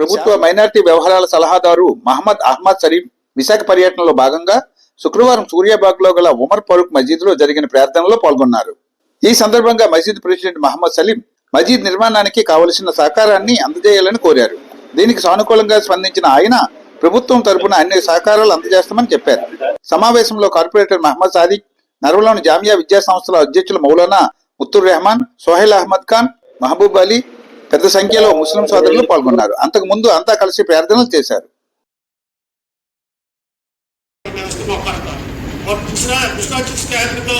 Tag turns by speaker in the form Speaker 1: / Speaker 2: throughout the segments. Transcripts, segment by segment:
Speaker 1: ప్రభుత్వ మైనారిటీ వ్యవహారాల సలహాదారు మహమ్మద్ అహ్మద్ సలీం విశాఖ పర్యటనలో భాగంగా శుక్రవారం సూర్యాబాగ్లో గల ఉమర్ ఫరూక్ మసీద్లో జరిగిన ప్రార్థనలో పాల్గొన్నారు. ఈ సందర్భంగా మసీద్ ప్రెసిడెంట్ మహమ్మద్ సలీం మసీద్ నిర్మాణానికి కావలసిన సహకారాన్ని అందజేయాలని కోరారు. దీనికి సానుకూలంగా స్పందించిన ఆయన ప్రభుత్వం తరపున అన్ని సహకారాలు అందజేస్తామని చెప్పారు. సమావేశంలో కార్పొరేటర్ మహమ్మద్ సాదిక్ నర్వలోని జామియా విద్యా సంస్థల అధ్యక్షులు మౌలానా ముత్తుర్ రెహమాన్ సోహెల్ అహ్మద్ ఖాన్ మహబూబ్ అలీ పెద్ద సంఖ్యలో ముస్లిం సోదరులు పాల్గొన్నారు అంతకు ముందు అంతా కలిసి ప్రార్థనలు చేశారు
Speaker 2: मैं उसको मौका था और दूसरा दूसरा चीज क्या है तो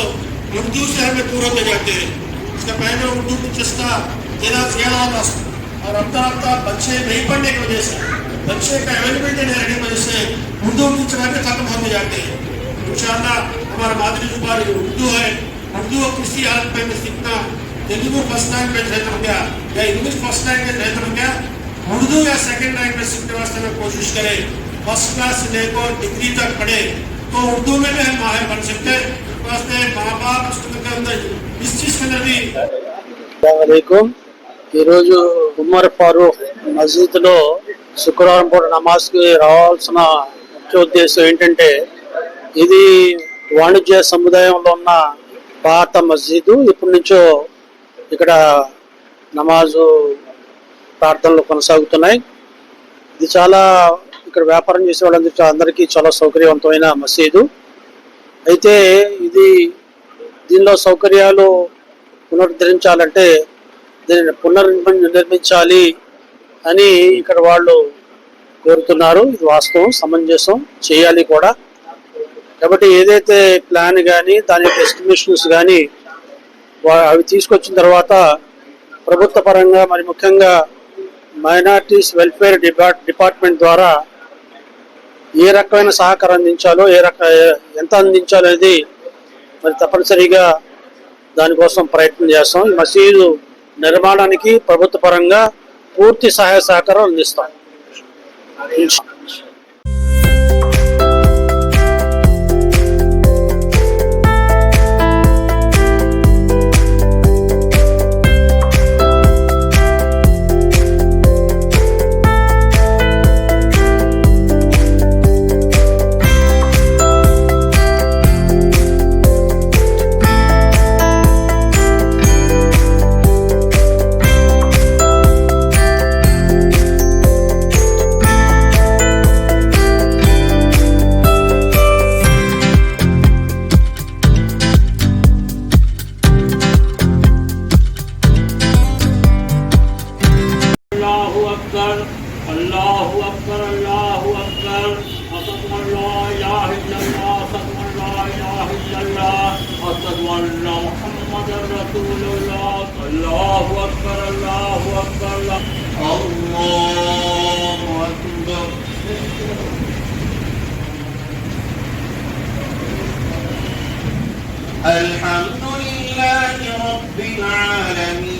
Speaker 2: उर्दू से हमें दूर होते जाते हैं इसका पहले उर्दू की चस्का ज्यादा ज्यादा होता था और अब तक अब बच्चे नहीं पढ़ने की वजह से बच्चे का अवेलेबिलिटी नहीं रहने की वजह से उर्दू की चलाते खत्म होते जाते हैं इंशाल्लाह हमारा मादरी जुबान उर्दू है उर्दू को किसी हालत में भी सीखना तेलुगु फर्स्ट लैंग्वेज है तो क्या या इंग्लिश फर्स्ट लैंग्वेज है तो क्या उर्दू या सेकंड लैंग्वेज सीखने वास्ते में कोशिश करें फर्स्ट क्लास से लेकर डिग्री तक पढ़े तो उर्दू में भी हम माहिर बन सकते हैं वास्ते माँ बाप उसके अंदर इस चीज के अंदर भी
Speaker 3: అస్సలాముఅలైకుం ఈరోజు ఉమర్ ఫారూక్ మసీద్లో శుక్రవారం పూట నమాజ్కి రావాల్సిన ముఖ్య ఉద్దేశం ఏంటంటే ఇది వాణిజ్య సముదాయంలో ఉన్న పాత మసీదు ఇప్పటి నుంచో ఇక్కడ నమాజు ప్రార్థనలు కొనసాగుతున్నాయి. ఇది చాలా ఇక్కడ వ్యాపారం చేసే వాళ్ళందరికీ అందరికీ చాలా సౌకర్యవంతమైన మసీదు. అయితే ఇది దీనిలో సౌకర్యాలు పునరుద్ధరించాలంటే దీనిని పునర్నిర్మి నిర్మించాలి అని ఇక్కడ వాళ్ళు కోరుతున్నారు. ఇది వాస్తవం సమంజసం చేయాలి కూడా. కాబట్టి ఏదైతే ప్లాన్ కానీ దాని యొక్క ఎస్టిమేషన్స్ కానీ అవి తీసుకొచ్చిన తర్వాత ప్రభుత్వ పరంగా మరి ముఖ్యంగా మైనార్టీస్ వెల్ఫేర్ డిపార్ట్ డిపార్ట్మెంట్ ద్వారా ఏ రకమైన సహకారం అందించాలో ఏ రక ఎంత అందించాలో అనేది మరి తప్పనిసరిగా దానికోసం ప్రయత్నం చేస్తాం. ఈ మసీదు నిర్మాణానికి ప్రభుత్వ పరంగా పూర్తి సహాయ సహకారం అందిస్తాం.
Speaker 4: الله أكبر الله أكبر. أشهد أن لا إله إلا الله أشهد أن لا إله إلا الله. أشهد أن محمدا رسول الله. الله أكبر الله أكبر. الله أكبر.
Speaker 5: الحمد لله رب العالمين.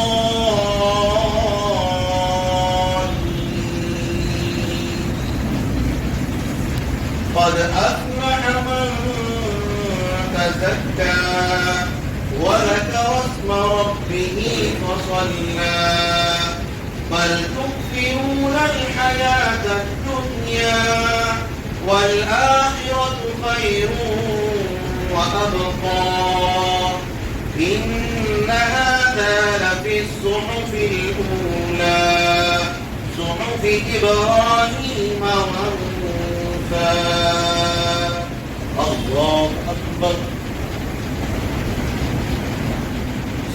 Speaker 5: اسم ربه فصلى. بل تؤثرون الحياة الدنيا والآخرة خير وأبقى. إن هذا لفي الصحف الأولى. صحف إبراهيم وموسى. الله أكبر.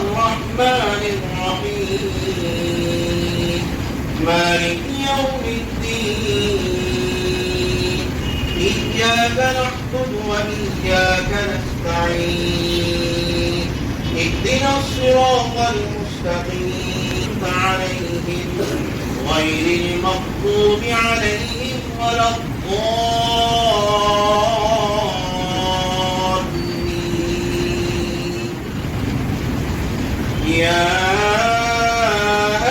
Speaker 5: الرحمن الرحيم. مالك يوم الدين. إياك نعبد وإياك نستعين. اهدنا الصراط المستقيم عليهم غير المغضوب عليهم ولا الضالين. يا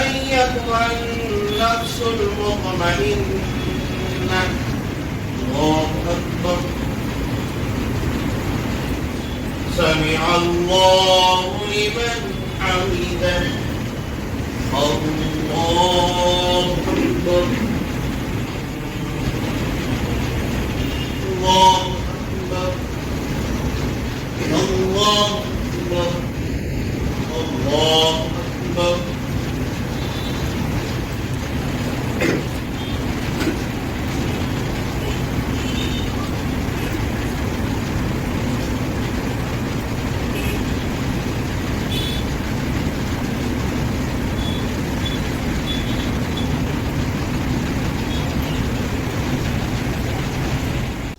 Speaker 5: أيتها النفس المطمئنة الله أكبر سمع الله لمن حمده الله